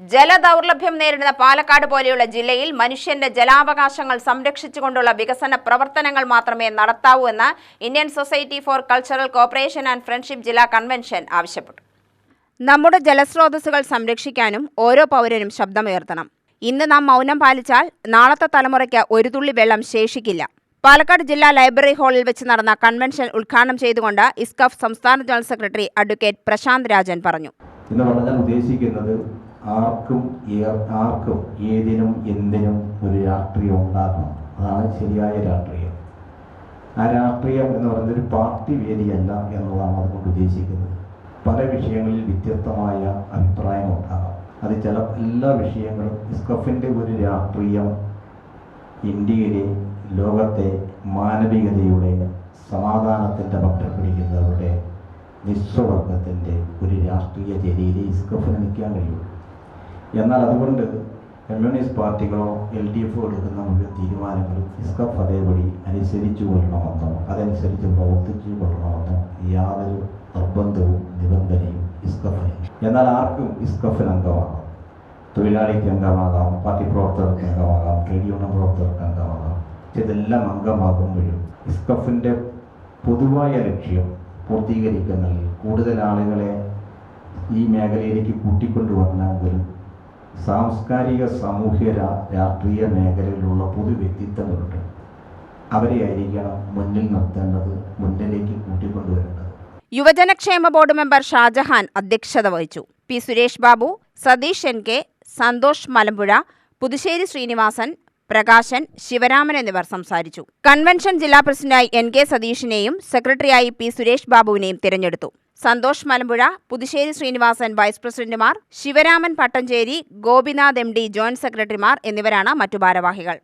ജലദൗർലഭ്യം നേരിടുന്ന പാലക്കാട് പോലെയുള്ള ജില്ലയിൽ മനുഷ്യന്റെ ജലാവകാശങ്ങൾ സംരക്ഷിച്ചുകൊണ്ടുള്ള വികസന പ്രവർത്തനങ്ങൾ മാത്രമേ നടത്താവൂ എന്ന് Indian society for cultural cooperation and friendship ജില്ലാ കൺവെൻഷൻ ആവശ്യപ്പെട്ടു. നമ്മുടെ ജലസ്രോതസ്സുകൾ സംരക്ഷിക്കാനും ഓരോ പൗരനും ശബ്ദമുയർത്തണം. ഇന്ന് നാം മൗനം പാലിച്ചാൽ നാളത്തെ തലമുറയ്ക്ക് ഒരു തുള്ളി വെള്ളം ശേഷിക്കില്ല. പാലക്കാട് ജില്ലാ ലൈബ്രറി ഹാളിൽ വെച്ച് നടന്ന കൺവെൻഷൻ ഉദ്ഘാടനം ചെയ്തുകൊണ്ട് ഇസ്കഫ് സംസ്ഥാന general secretary advocate Prashanth Rajan പറഞ്ഞു. എന്ന് പറഞ്ഞാൽ ഉദ്ദേശിക്കുന്നത് ആർക്കും ആർക്കും ഏതിനും എന്തിനും ഒരു രാഷ്ട്രീയം ഉണ്ടാകണം. അതാണ് ശരിയായ രാഷ്ട്രീയം. ആ രാഷ്ട്രീയം എന്ന് പറയുന്നത് ഒരു പാർട്ടി വേദിയല്ല എന്നതാണ് അതുകൊണ്ട് ഉദ്ദേശിക്കുന്നത്. പല വിഷയങ്ങളിൽ വ്യത്യസ്തമായ അഭിപ്രായം ഉണ്ടാകാം. അത് ചില എല്ലാ വിഷയങ്ങളും ഇസ്കഫിന്റെ ഒരു രാഷ്ട്രീയം ഇന്ത്യയിലെ ലോകത്തെ മാനവികതയുടെ സമാധാനത്തിന്റെ പക്ഷം പിടിക്കുന്നവരുടെ നിസ്വവർഗത്തിന്റെ ഒരു രാഷ്ട്രീയ ചേരിയിലെ ഇസ്കഫിന് നിൽക്കാൻ കഴിയുള്ളൂ. എന്നാൽ അതുകൊണ്ട് കമ്മ്യൂണിസ്റ്റ് പാർട്ടികളോ എൽ ഡി എഫോ എടുക്കുന്ന മുഴുവൻ തീരുമാനങ്ങളും ഇസ്കഫ് അതേപടി അനുസരിച്ചു കൊള്ളണമെന്നോ അതനുസരിച്ച് പ്രവർത്തിച്ചു കൊള്ളണമെന്നോ യാതൊരു നിർബന്ധവും നിബന്ധനയും ഇസ്കഫിന് എന്നാൽ ആർക്കും ഇസ്കഫിന് അംഗമാകാം. തൊഴിലാളിക്ക് അംഗമാകാം പാർട്ടി പ്രവർത്തകർക്ക് അംഗമാകാം ട്രേഡ് യൂണിയൻ പ്രവർത്തകർക്ക് അംഗമാകാം. ഇതെല്ലാം അംഗമാകുമ്പോഴും ഇസ്കഫിന്റെ പൊതുവായ ലക്ഷ്യം പൂർത്തീകരിക്കുന്നതിൽ കൂടുതൽ ആളുകളെ ഈ മേഖലയിലേക്ക് കൂട്ടിക്കൊണ്ടുവരണമെങ്കിലും സാംസ്കാരിക സാമൂഹ്യ രാഷ്ട്രീയ മേഖലയിലുള്ള പൊതു വ്യക്തിത്വങ്ങളുണ്ട്. അവരെ ആയിരിക്കണം മുന്നിൽ നിർത്തേണ്ടത് മുന്നിലേക്ക് കൂട്ടിക്കൊണ്ടുവരേണ്ടത്. യുവജനക്ഷേമ ബോർഡ് മെമ്പർ ഷാജഹാൻ അധ്യക്ഷത വഹിച്ചു. P Suresh Babu Satheesh N K Santhosh Malampuzha Puthussery Sreenivasan Prakashan Sivaraman എന്നിവർ സംസാരിച്ചു. കൺവെൻഷൻ ജില്ലാ പ്രസിഡന്റായി എൻ കെ സതീഷിനെയും സെക്രട്ടറിയായി പി സുരേഷ് ബാബുവിനെയും തിരഞ്ഞെടുത്തു. സന്തോഷ് മലമ്പുഴ പുതുശ്ശേരി ശ്രീനിവാസൻ വൈസ് പ്രസിഡന്റുമാർ Sivaraman Pattancheri Gopinath M D joint സെക്രട്ടറിമാർ എന്നിവരാണ് മറ്റു ഭാരവാഹികൾ.